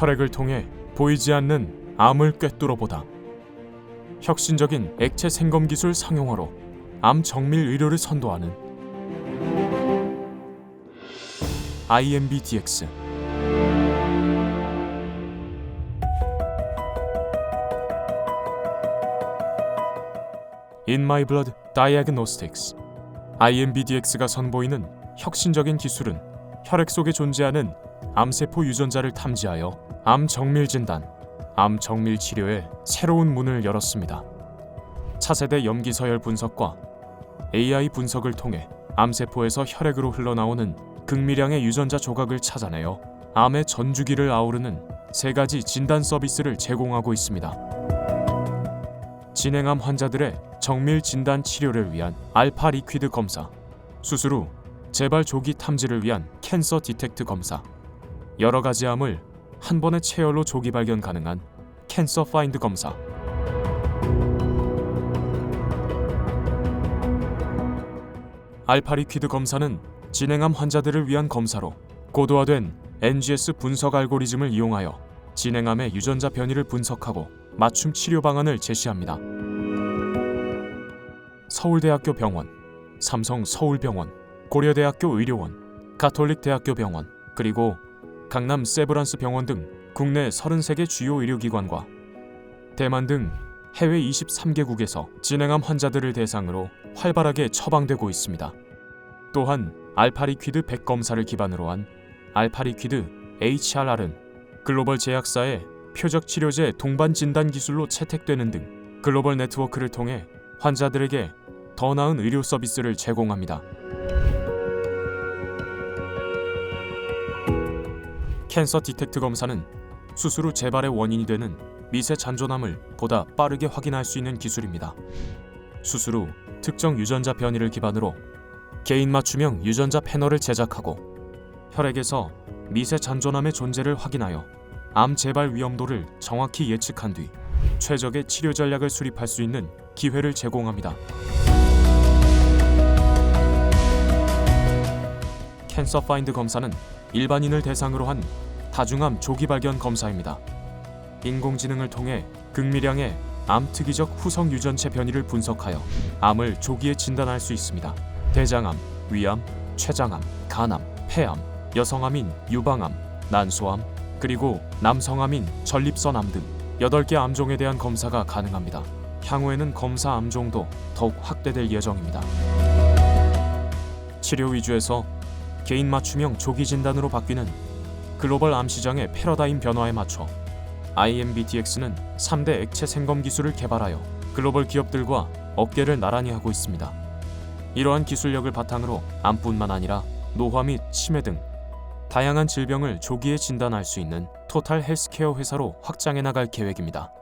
혈액을 통해 보이지 않는 암을 꿰뚫어 보다. 혁신적인 액체 생검 기술 상용화로 암 정밀 의료를 선도하는 IMB DX. In My Blood Diagnostics. IMB DX가 선보이는 혁신적인 기술은 혈액 속에 존재하는 암세포 유전자를 탐지하여 암 정밀 진단, 암 정밀 치료에 새로운 문을 열었습니다. 차세대 염기 서열 분석과 AI 분석을 통해 암세포에서 혈액으로 흘러나오는 극미량의 유전자 조각을 찾아내어 암의 전주기를 아우르는 세 가지 진단 서비스를 제공하고 있습니다. 진행암 환자들의 정밀 진단 치료를 위한 알파 리퀴드 검사, 수술 후 재발 조기 탐지를 위한 캔서 디텍트 검사, 여러 가지 암을 한 번의 체열로 조기 발견 가능한 캔서 파인드 검사. 알파 리퀴드 검사는 진행암 환자들을 위한 검사로 고도화된 NGS 분석 알고리즘을 이용하여 진행암의 유전자 변이를 분석하고 맞춤 치료 방안을 제시합니다. 서울대학교 병원, 삼성 서울병원, 고려대학교 의료원, 가톨릭대학교 병원, 그리고 강남 세브란스 병원 등 국내 33개 주요 의료기관과 대만 등 해외 23개국에서 진행암 환자들을 대상으로 활발하게 처방되고 있습니다. 또한 알파리퀴드 100 검사를 기반으로 한 알파리퀴드 HRR은 글로벌 제약사의 표적 치료제 동반 진단 기술로 채택되는 등 글로벌 네트워크를 통해 환자들에게 더 나은 의료 서비스를 제공합니다. 캔서 디텍트 검사는 수술 후 재발의 원인이 되는 미세 잔존암을 보다 빠르게 확인할 수 있는 기술입니다. 수술 후 특정 유전자 변이를 기반으로 개인 맞춤형 유전자 패널을 제작하고 혈액에서 미세 잔존암의 존재를 확인하여 암 재발 위험도를 정확히 예측한 뒤 최적의 치료 전략을 수립할 수 있는 기회를 제공합니다. 캔서 파인드 검사는 일반인을 대상으로 한 다중암 조기 발견 검사입니다. 인공지능을 통해 극미량의 암 특이적 후성 유전체 변이를 분석하여 암을 조기에 진단할 수 있습니다. 대장암, 위암, 췌장암, 간암, 폐암, 여성암인 유방암, 난소암, 그리고 남성암인 전립선암 등 8개 암종에 대한 검사가 가능합니다. 향후에는 검사 암종도 더욱 확대될 예정입니다. 치료 위주에서 개인 맞춤형 조기 진단으로 바뀌는 글로벌 암 시장의 패러다임 변화에 맞춰 IMBDX는 3대 액체 생검 기술을 개발하여 글로벌 기업들과 업계를 나란히 하고 있습니다. 이러한 기술력을 바탕으로 암뿐만 아니라 노화 및 치매 등 다양한 질병을 조기에 진단할 수 있는 토탈 헬스케어 회사로 확장해 나갈 계획입니다.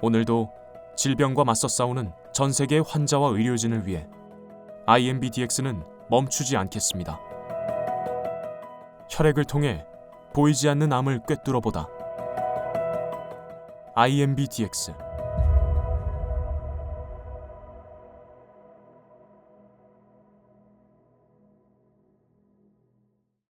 오늘도 질병과 맞서 싸우는 전 세계 환자와 의료진을 위해 IMBDX는 멈추지 않겠습니다. 혈액을 통해 보이지 않는 암을 꿰뚫어 보다. IMBDX